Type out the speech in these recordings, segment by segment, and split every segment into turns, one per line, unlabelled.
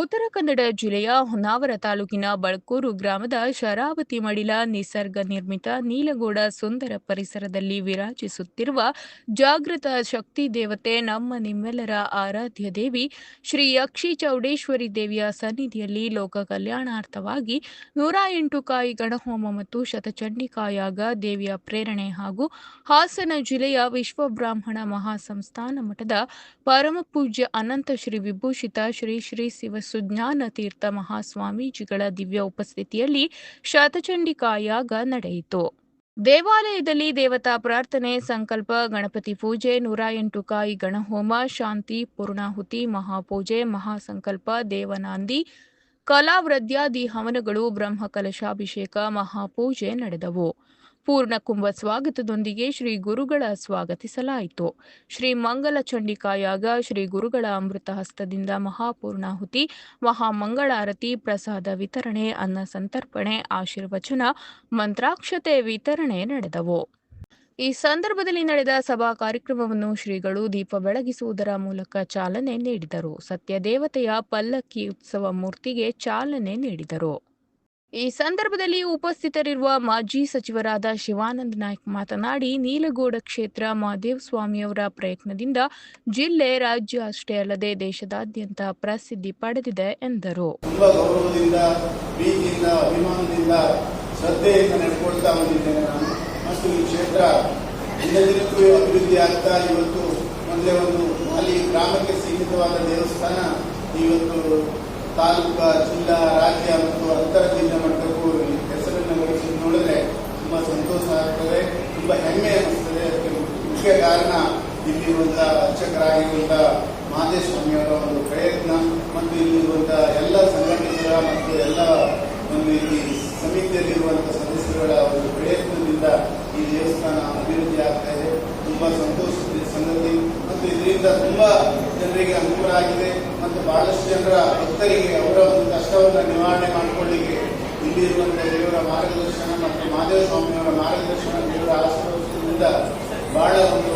ಉತ್ತರ ಕನ್ನಡ ಜಿಲ್ಲೆಯ ಹೊನ್ನಾವರ ತಾಲೂಕಿನ ಬಳಕೂರು ಗ್ರಾಮದ ಶರಾವತಿ ಮಡಿಲ ನಿಸರ್ಗ ನಿರ್ಮಿತ ನೀಲಗೋಡ ಸುಂದರ ಪರಿಸರದಲ್ಲಿ ವಿರಾಜಿಸುತ್ತಿರುವ ಜಾಗೃತ ಶಕ್ತಿ ದೇವತೆ ನಮ್ಮ ನಿಮ್ಮೆಲ್ಲರ ಆರಾಧ್ಯ ದೇವಿ ಶ್ರೀ ಯಕ್ಷಿ ಚೌಡೇಶ್ವರಿ ದೇವಿಯ ಸನ್ನಿಧಿಯಲ್ಲಿ ಲೋಕ ಕಲ್ಯಾಣಾರ್ಥವಾಗಿ ನೂರ ಎಂಟು ಕಾಯಿ ಗಣಹೋಮ ಮತ್ತು ಶತಚಂಡಿಕಾಯಾಗ ದೇವಿಯ ಪ್ರೇರಣೆ ಹಾಗೂ ಹಾಸನ ಜಿಲ್ಲೆಯ ವಿಶ್ವಬ್ರಾಹ್ಮಣ ಮಹಾಸಂಸ್ಥಾನ ಮಠದ ಪರಮಪೂಜ್ಯ ಅನಂತ ಶ್ರೀ ವಿಭೂಷಿತ ಶ್ರೀ ಶ್ರೀ ಶಿವ ಸುಜ್ಞಾನ ತೀರ್ಥ ಮಹಾಸ್ವಾಮೀಜಿಗಳ ದಿವ್ಯ ಉಪಸ್ಥಿತಿಯಲ್ಲಿ ಶತಚಂಡಿಕಾಯಾಗ ನಡೆಯಿತು. ದೇವಾಲಯದಲ್ಲಿ ದೇವತಾ ಪ್ರಾರ್ಥನೆ, ಸಂಕಲ್ಪ, ಗಣಪತಿ ಪೂಜೆ, ನೂರ ಎಂಟು ಕಾಯಿ ಗಣಹೋಮ, ಶಾಂತಿ, ಪೂರ್ಣಾಹುತಿ, ಮಹಾಪೂಜೆ, ಮಹಾಸಂಕಲ್ಪ, ದೇವನಾಂದಿ, ಕಲಾವೃದ್ಯಾದಿ ಹವನಗಳು ಬ್ರಹ್ಮ ಕಲಶಾಭಿಷೇಕ ಮಹಾಪೂಜೆ ನಡೆದವು. ಪೂರ್ಣ ಕುಂಭ ಸ್ವಾಗತದೊಂದಿಗೆ ಶ್ರೀ ಗುರುಗಳ ಸ್ವಾಗತಿಸಲಾಯಿತು. ಶ್ರೀ ಮಂಗಲ ಚಂಡಿಕಾಯಾಗ ಶ್ರೀ ಗುರುಗಳ ಅಮೃತ ಹಸ್ತದಿಂದ ಮಹಾಪೂರ್ಣಾಹುತಿ, ಮಹಾಮಂಗಳಾರತಿ, ಪ್ರಸಾದ ವಿತರಣೆ, ಅನ್ನ ಸಂತರ್ಪಣೆ, ಆಶೀರ್ವಚನ, ಮಂತ್ರಾಕ್ಷತೆ ವಿತರಣೆ ನಡೆದವು. ಈ ಸಂದರ್ಭದಲ್ಲಿ ನಡೆದ ಸಭಾ ಕಾರ್ಯಕ್ರಮವನ್ನು ಶ್ರೀಗಳು ದೀಪ ಬೆಳಗಿಸುವುದರ ಮೂಲಕ ಚಾಲನೆ ನೀಡಿದರು. ಸತ್ಯದೇವತೆಯ ಪಲ್ಲಕ್ಕಿ ಉತ್ಸವ ಮೂರ್ತಿಗೆ ಚಾಲನೆ ನೀಡಿದರು. ಈ ಸಂದರ್ಭದಲ್ಲಿ ಉಪಸ್ಥಿತರಿರುವ ಮಾಜಿ ಸಚಿವರಾದ ಶಿವಾನಂದ ನಾಯ್ಕ್ ಮಾತನಾಡಿ, ನೀಲಗೋಡ ಕ್ಷೇತ್ರ ಮಹಾದೇವ್ ಸ್ವಾಮಿಯವರ ಪ್ರಯತ್ನದಿಂದ ಜಿಲ್ಲೆ ರಾಜ್ಯ ಅಷ್ಟೇ ಅಲ್ಲದೆ ದೇಶದಾದ್ಯಂತ ಪ್ರಸಿದ್ಧಿ ಪಡೆದಿದೆ ಎಂದರು.
ಅಭಿವೃದ್ಧಿ ಆಗ್ತಾ ಇವತ್ತು ಒಂದೇ ಒಂದು ಅಲ್ಲಿ ಗ್ರಾಮಕ್ಕೆ ಸೀಮಿತವಾದ ದೇವಸ್ಥಾನ ಇವತ್ತು ತಾಲೂಕು ಜಿಲ್ಲಾ ರಾಜ್ಯ ಮತ್ತು ಅಂತರ ಜಿಲ್ಲಾ ಮಟ್ಟಕ್ಕೂ ಈ ಹೆಸರನ್ನು ಗಳಿಸಿ ನೋಡಿದ್ರೆ ತುಂಬ ಸಂತೋಷ ಆಗ್ತದೆ ತುಂಬ ಹೆಮ್ಮೆ ಅನ್ನಿಸ್ತದೆ ಅದಕ್ಕೆ ಮುಖ್ಯ ಕಾರಣ ಇಲ್ಲಿರುವಂತಹ ಅರ್ಚಕರಾಗಿರುವಂತಹ ಮಹದೇಶ್ವಾಮಿಯವರ ಒಂದು ಪ್ರಯತ್ನ ಮತ್ತು ಇಲ್ಲಿರುವಂತಹ ಎಲ್ಲ ಸಂಘಟನೆಗಳ ಮತ್ತು ಎಲ್ಲ ಒಂದು ಈ ಸಮಿತಿಯಲ್ಲಿರುವಂತಹ ಸದಸ್ಯರುಗಳ ಒಂದು ಪ್ರಯತ್ನದಿಂದ ಈ ದೇವಸ್ಥಾನ ಅಭಿವೃದ್ಧಿ ಆಗ್ತಾ ಇದೆ ತುಂಬಾ ಸಂತೋಷದ ಸಂಗತಿ ಮತ್ತು ಇದರಿಂದ ತುಂಬಾ ಜನರಿಗೆ ಅನುಕೂಲ ಆಗಿದೆ ಮತ್ತು ಬಹಳಷ್ಟು ಜನರ ಭಕ್ತರಿಗೆ ಅವರ ಒಂದು ಕಷ್ಟವನ್ನು ನಿವಾರಣೆ ಮಾಡಿಕೊಳ್ಳಿಕ್ಕೆ ಇಲ್ಲಿರುವಂತಹ ದೇವರ ಮಾರ್ಗದರ್ಶನ ಮತ್ತು ಮಹಾದೇವ ಸ್ವಾಮಿಯವರ ಮಾರ್ಗದರ್ಶನ ದೇವರ ಆಶೀರ್ವಾದದಿಂದ ಬಹಳ ಒಂದು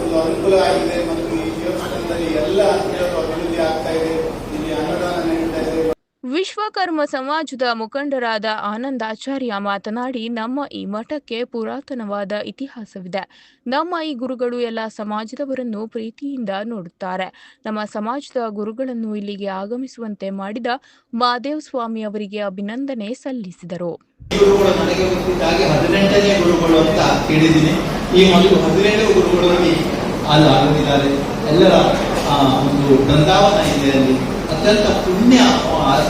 ಒಂದು ಅನುಕೂಲ ಆಗಿದೆ ಮತ್ತು ಈ ದೇವಸ್ಥಾನದಲ್ಲಿ ಎಲ್ಲ ದೇವರು ಅಭಿವೃದ್ಧಿ ಆಗ್ತಾ ಇದೆ. ಇಲ್ಲಿ ಅನ್ನದಾನ
ವಿಶ್ವಕರ್ಮ ಸಮಾಜದ ಮುಖಂಡರಾದ ಆನಂದಾಚಾರ್ಯ ಮಾತನಾಡಿ, ನಮ್ಮ ಈ ಮಠಕ್ಕೆ ಪುರಾತನವಾದ ಇತಿಹಾಸವಿದೆ. ನಮ್ಮ ಈ ಗುರುಗಳು ಎಲ್ಲ ಸಮಾಜದವರನ್ನು ಪ್ರೀತಿಯಿಂದ ನೋಡುತ್ತಾರೆ. ನಮ್ಮ ಸಮಾಜದ ಗುರುಗಳನ್ನು ಇಲ್ಲಿಗೆ ಆಗಮಿಸುವಂತೆ ಮಾಡಿದ ಮಾದೇವ್ ಸ್ವಾಮಿ ಅವರಿಗೆ ಅಭಿನಂದನೆ ಸಲ್ಲಿಸಿದರು.
ಎಲ್ಲರ ಒಂದು ಬೃಂದಾವನ ಇದೆ ಅಲ್ಲಿ. ಅತ್ಯಂತ ಪುಣ್ಯ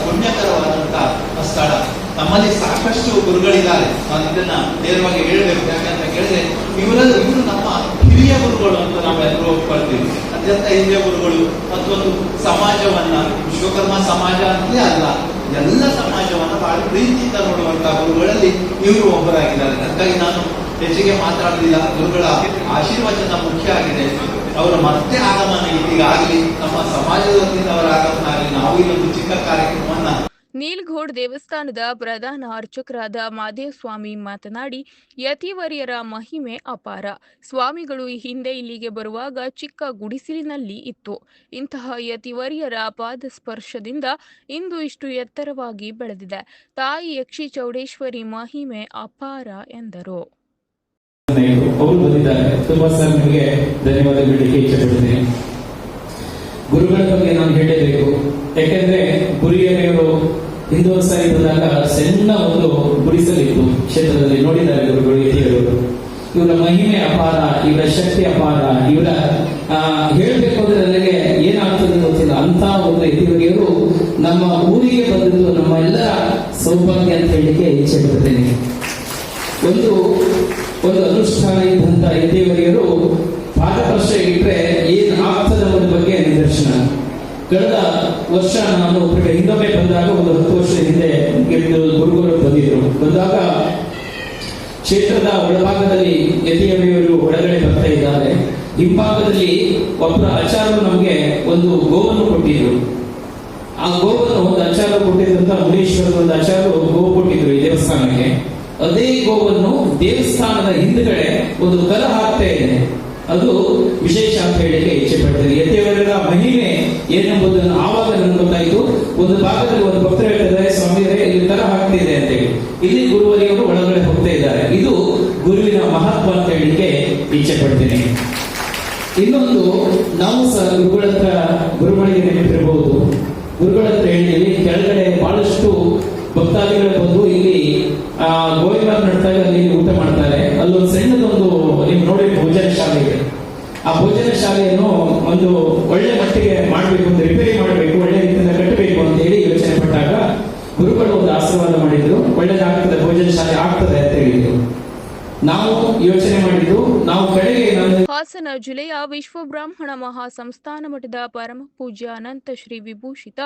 ಪುಣ್ಯಕರವಾದಂತಹ ಸ್ಥಳ. ನಮ್ಮಲ್ಲಿ ಸಾಕಷ್ಟು ಗುರುಗಳಿದ್ದಾರೆ. ನಾನು ಇದನ್ನ ನೇರವಾಗಿ ಹೇಳಬೇಕು. ಯಾಕಂತ ಕೇಳಿದ್ರೆ, ಇವರಲ್ಲಿ ಇವರು ನಮ್ಮ ಹಿರಿಯ ಗುರುಗಳು ಅಂತ ನಾವೆಲ್ಲರೂ ಒಪ್ಕೊಳ್ತೀವಿ. ಅತ್ಯಂತ ಹಿರಿಯ ಗುರುಗಳು ಮತ್ತೊಂದು ಸಮಾಜವನ್ನ, ವಿಶ್ವಕರ್ಮ ಸಮಾಜ ಅಂತಲೇ ಅಲ್ಲ, ಎಲ್ಲ ಸಮಾಜವನ್ನ ಬಹಳ ಪ್ರೀತಿಯಿಂದ ನೋಡುವಂತಹ ಗುರುಗಳಲ್ಲಿ ಇವರು ಒಬ್ಬರಾಗಿದ್ದಾರೆ. ಅದಕ್ಕಾಗಿ ನಾನು ಹೆಚ್ಚಿಗೆ ಮಾತಾಡಲಿಲ್ಲ. ಗುರುಗಳ ಆಶೀರ್ವಚನ ಮುಖ್ಯ ಆಗಿದೆ. ಅವರ ಮತ್ತೆ ಆಗಮನ ಇಲ್ಲಿಗಾಗಲಿ ನಮ್ಮ ಸಮಾಜದ ಅವರ ಆಗಮನ ಆಗಲಿ ನಾವು ಇಲ್ಲೊಂದು ಚಿಕ್ಕ ಕಾರ್ಯಕ್ರಮವನ್ನ
ನೀಲ್ಘೋಡ್ ದೇವಸ್ಥಾನದ ಪ್ರಧಾನ ಅರ್ಚಕರಾದ ಮಾದೇವ್ ಸ್ವಾಮಿ ಮಾತನಾಡಿ, ಯತಿವರ್ಯರ ಮಹಿಮೆ ಅಪಾರ. ಸ್ವಾಮಿಗಳು ಹಿಂದೆ ಇಲ್ಲಿಗೆ ಬರುವಾಗ ಚಿಕ್ಕ ಗುಡಿಸಿಲಿನಲ್ಲಿ ಇತ್ತು. ಇಂತಹ ಯತಿವರ್ಯರ ಪಾದ ಸ್ಪರ್ಶದಿಂದ ಇಂದು ಇಷ್ಟು ಎತ್ತರವಾಗಿ ಬೆಳೆದಿದೆ. ತಾಯಿ ಯಕ್ಷಿ ಚೌಡೇಶ್ವರಿ ಮಹಿಮೆ ಅಪಾರ ಎಂದರು.
ಅವರು ಬಂದಿದ್ದಾರೆ. ತುಂಬಾ ಸರ್ ನಿಮಗೆ ಧನ್ಯವಾದ ಹೇಳಲಿಕ್ಕೆ ಪಡ್ತೀನಿ ಗುರುಗಳ ಬಗ್ಗೆ ನಾನು ಹೇಳಬೇಕು. ಯಾಕೆಂದ್ರೆ ಗುರಿಯರೆಯವರು ಹಿಂದೂ ಸಾರಿ ಬಂದಾಗ ಸಣ್ಣ ಒಂದು ಗುಡಿಸಲಿತ್ತು ಕ್ಷೇತ್ರದಲ್ಲಿ. ನೋಡಿದ್ದಾರೆ ಗುರುಗಳು, ಹಿರಿಯರು. ಇವರ ಮಹಿಮೆ ಅಪಾರ, ಇವರ ಶಕ್ತಿ ಅಪಾರ, ಇವರ ಹೇಳ್ಬೇಕು ಅಂದ್ರೆ ನನಗೆ ಏನಾಗ್ತದೆ ಗೊತ್ತಿಲ್ಲ. ಅಂತ ಒಂದು ಹಿರಿಯರು ನಮ್ಮ ಊರಿಗೆ ಬಂದಿದ್ದು ನಮ್ಮ ಎಲ್ಲರ ಸೌಭಾಗ್ಯ ಅಂತ ಹೇಳಲಿಕ್ಕೆ ಇಚ್ಛೆ ಪಡ್ತೇನೆ ಒಂದು ಒಂದು ಅನುಷ್ಠಾನ ಇದ್ದಂತ ಯತಿವರಿಯರು ಪಾದಪರ್ಶ ಇಟ್ಟರೆ ಏನು ಆಗ್ತದೆ ಅನ್ನೋದ್ರ ಬಗ್ಗೆ ನಿದರ್ಶನ. ಕಳೆದ ವರ್ಷ ನಾನು ಕಡೆ ಹಿಂದೊಮ್ಮೆ ಬಂದಾಗ ಒಂದು ಹತ್ತು ವರ್ಷ ಹಿಂದೆ ಗುರುಗಳು ಬಂದಿದ್ರು. ಬಂದಾಗ ಕ್ಷೇತ್ರದ ಒಳಭಾಗದಲ್ಲಿ ಯತಿಯವರು ಒಳಗಡೆ ಬರ್ತಾ ಇದ್ದಾರೆ. ಹಿಂಭಾಗದಲ್ಲಿ ಒಬ್ಬರ ಆಚಾರರು ನಮಗೆ ಒಂದು ಗೋವನ್ನು ಕೊಟ್ಟಿದ್ರು. ಆ ಗೋವನ್ನು ಒಂದು ಆಚಾರ ಕೊಟ್ಟಿದ್ದಂತ ಮುನೀಶ್ವರದ ಒಂದು ಆಚಾರ ಗೋ ಕೊಟ್ಟಿದ್ರು ಈ ದೇವಸ್ಥಾನಕ್ಕೆ. ಅದೇ ಗೋವನ್ನು ದೇವಸ್ಥಾನದ ಹಿಂದುಗಡೆ ಒಂದು ಕಲ ಹಾಕ್ತಾ ಇದೆ ಅದು ವಿಶೇಷ ಅಂತ ಹೇಳಿಕೆ ಇಚ್ಛೆ ಪಡ್ತೇನೆ. ಯತಿಯವರ ಮಹಿಮೆ ಏನೆಂಬುದನ್ನು ಆವಾಗ ನನಗೆ ಗೊತ್ತಾಯಿತು. ಒಂದು ಭಾಗದಲ್ಲಿ ಒಂದು ಭಕ್ತರು ಹೇಳ್ತಿದ್ದಾರೆ, ಸ್ವಾಮಿಯರೇ, ಇಲ್ಲಿ ತರ ಹಾಕ್ತಿದೆ ಅಂತ ಹೇಳಿ. ಇಲ್ಲಿ ಗುರುವರಿಯವರು ಒಳಗಡೆ ಹೋಗ್ತಾ ಇದ್ದಾರೆ. ಇದು ಗುರುವಿನ ಮಹತ್ವ ಅಂತ ಹೇಳಿಕೆ ಇಚ್ಛೆ ಪಡ್ತೀನಿ. ಇನ್ನೊಂದು, ನಾವು ಸಹ ಗುರುಗಳ ಹತ್ರ ಗುರುಗಳಿಗೆ ನೆನಪಿರಬಹುದು. ಗುರುಗಳ ಹತ್ರ ಕೆಳಗಡೆ ಬಹಳಷ್ಟು ಭಕ್ತಾದಿಗಳು ಬಂದು ಇಲ್ಲಿ ಗೋವಿಂದ ನಡ್ತಾ ಅಲ್ಲಿ ಊಟ ಮಾಡ್ತಾರೆ. ಅಲ್ಲೊಂದು ಸಣ್ಣದೊಂದು, ನೀವು ನೋಡಿ ಭೋಜನ ಶಾಲೆ ಇದೆ. ಆ ಭೋಜನ ಶಾಲೆಯನ್ನು ಒಂದು ಒಳ್ಳೆ ಮಟ್ಟಿಗೆ ಮಾಡಬೇಕು ಅಂತ ರಿಪೇರಿ ಮಾಡಬೇಕು, ಒಳ್ಳೆ ರೀತಿಯಿಂದ ಕಟ್ಟಬೇಕು ಅಂತ ಹೇಳಿ ಯೋಚನೆ ಪಟ್ಟಾಗ ಗುರುಗಳು ಒಂದು ಆಶೀರ್ವಾದ ಮಾಡಿದ್ರು. ಒಳ್ಳೇದಾಗ್ತದೆ, ಭೋಜನ ಶಾಲೆ ಆಗ್ತದೆ ಅಂತ ಹೇಳಿದ್ರು. ನಾವು ಯೋಚನೆ ಮಾಡಿದ್ದು, ನಾವು ಕಡೆಗೆ
ಹಾಸನ ಜಿಲ್ಲೆಯ ವಿಶ್ವ ಬ್ರಾಹ್ಮಣ ಮಹಾಸಂಸ್ಥಾನ ಮಠದ ಪರಮ ಪೂಜ್ಯ ಅನಂತ ಶ್ರೀ ವಿಭೂಷಿತ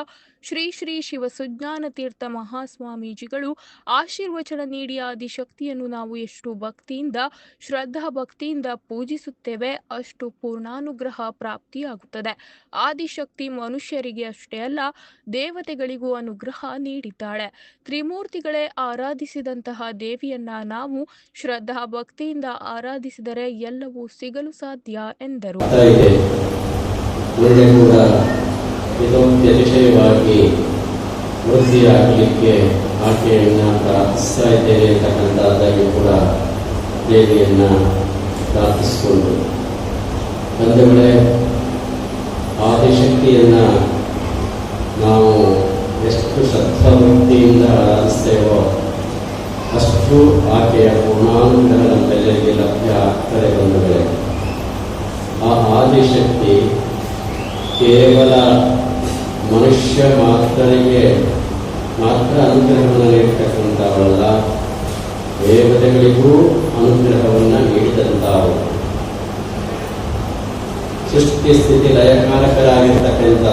ಶ್ರೀ ಶ್ರೀ ಶಿವಸುಜ್ಞಾನ ತೀರ್ಥ ಮಹಾಸ್ವಾಮೀಜಿಗಳು ಆಶೀರ್ವಚನ ನೀಡಿ ಆದಿಶಕ್ತಿಯನ್ನು ನಾವು ಎಷ್ಟು ಭಕ್ತಿಯಿಂದ, ಶ್ರದ್ಧಾ ಭಕ್ತಿಯಿಂದ ಪೂಜಿಸುತ್ತೇವೆ ಅಷ್ಟು ಪೂರ್ಣಾನುಗ್ರಹ ಪ್ರಾಪ್ತಿಯಾಗುತ್ತದೆ. ಆದಿಶಕ್ತಿ ಮನುಷ್ಯರಿಗೆ ಅಷ್ಟೇ ಅಲ್ಲ, ದೇವತೆಗಳಿಗೂ ಅನುಗ್ರಹ ನೀಡಿದ್ದಾಳೆ. ತ್ರಿಮೂರ್ತಿಗಳೇ ಆರಾಧಿಸಿದಂತಹ ದೇವಿಯನ್ನ ನಾವು ಶ್ರದ್ಧಾ ಭಕ್ತಿಯಿಂದ ಆರಾಧಿಸಿದರೆ ಎಲ್ಲವೂ ಸಿಗಲು ಸಾಧ್ಯ ಎಂದರು.
ಆಗ್ತಾ ಕೂಡ ಇದೊಂದು ವೃದ್ಧಿಯಾಗಲಿಕ್ಕೆ ಆಕೆಯನ್ನು ಪ್ರಾರ್ಥಿಸ್ತಾ ಇದ್ದೇನೆ ಅಂತಕ್ಕಂಥದ್ದಾಗಿ ಕೂಡ ದೇವಿಯನ್ನು ಪ್ರಾರ್ಥಿಸಿಕೊಂಡು. ಒಂದು ವೇಳೆ ಆದಿಶಕ್ತಿಯನ್ನು ನಾವು ಎಷ್ಟು ಶ್ರದ್ಧಾಭಕ್ತಿಯಿಂದ ಆರಾಧಿಸ್ತೇವೋ ಅಷ್ಟು ಆಕೆಯ ಪೂರ್ಣಾನುಗ್ರಹ ಬೆಲೆಗೆ ಲಭ್ಯ ಆಗ್ತದೆ ವೇಳೆ ಆ ಆದಿಶಕ್ತಿ ಕೇವಲ ಮನುಷ್ಯ ಮಾತ್ರನಿಗೆ ಮಾತ್ರ ಅನುಗ್ರಹವನ್ನು ನೀಡ್ತಕ್ಕಂಥವಲ್ಲ ದೇವತೆಗಳಿಗೂ ಅನುಗ್ರಹವನ್ನು ನೀಡಿದಂಥವು ಸೃಷ್ಟಿ ಸ್ಥಿತಿ ಲಯಕಾರಕರಾಗಿರ್ತಕ್ಕಂಥ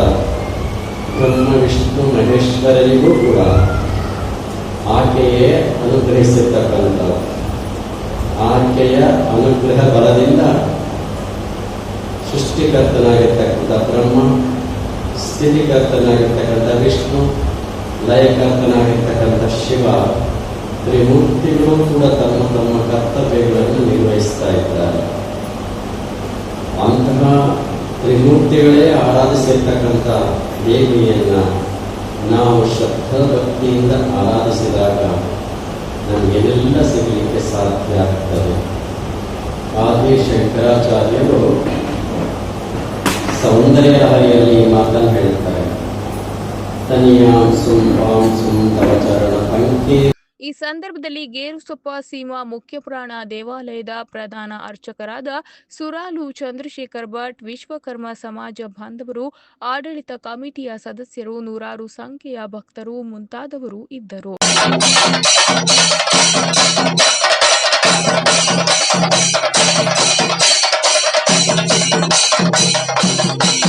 ಬ್ರಹ್ಮ, ವಿಷ್ಣು ಮಹೇಶ್ವರರಿಗೂ ಕೂಡ ಆಕೆಯೇ ಅನುಗ್ರಹಿಸಿರ್ತಕ್ಕಂಥ ಆಕೆಯ ಅನುಗ್ರಹ ಬಲದಿಂದ ಸೃಷ್ಟಿಕರ್ತನಾಗಿರ್ತಕ್ಕಂಥ ಬ್ರಹ್ಮ, ಸ್ಥಿತಿಕರ್ತನಾಗಿರ್ತಕ್ಕಂಥ ವಿಷ್ಣು, ಲಯಕರ್ತನಾಗಿರ್ತಕ್ಕಂಥ ಶಿವ, ತ್ರಿಮೂರ್ತಿಗಳು ಕೂಡ ತಮ್ಮ ತಮ್ಮ ಕರ್ತವ್ಯಗಳನ್ನು ನಿರ್ವಹಿಸ್ತಾ ಇದ್ದಾರೆ. ಅಂತಹ ತ್ರಿಮೂರ್ತಿಗಳೇ ಆರಾಧಿಸಿರ್ತಕ್ಕಂಥ ದೇವಿಯನ್ನ ನಾವು ಶ್ರದ್ಧಾ ಭಕ್ತಿಯಿಂದ ಆರಾಧಿಸಿದಾಗ ನಮಗೆಲ್ಲ ಸಿಗಲಿಕ್ಕೆ ಸಾಧ್ಯ ಆಗ್ತದೆ. ಆದಿ ಶಂಕರಾಚಾರ್ಯರು ಸೌಂದರ್ಯ ಲಹರಿಯಲ್ಲಿ ಮಾತನ್ನು ಹೇಳುತ್ತಾರೆ
ಈ ಸಂದರ್ಭದಲ್ಲಿ ಗೇರುಸೊಪ್ಪ ಸೀಮಾ ಮುಖ್ಯ ಪುರಾಣ ದೇವಾಲಯದ ಪ್ರಧಾನ ಅರ್ಚಕರಾದ ಸುರಾಲು ಚಂದ್ರಶೇಖರ್ ಭಟ್, ವಿಶ್ವಕರ್ಮ ಸಮಾಜ ಬಾಂಧವರು, ಆಡಳಿತ ಕಮಿಟಿಯ ಸದಸ್ಯರು, ನೂರಾರು ಸಂಖ್ಯೆಯ ಭಕ್ತರು ಮುಂತಾದವರು ಇದ್ದರು. Thank you.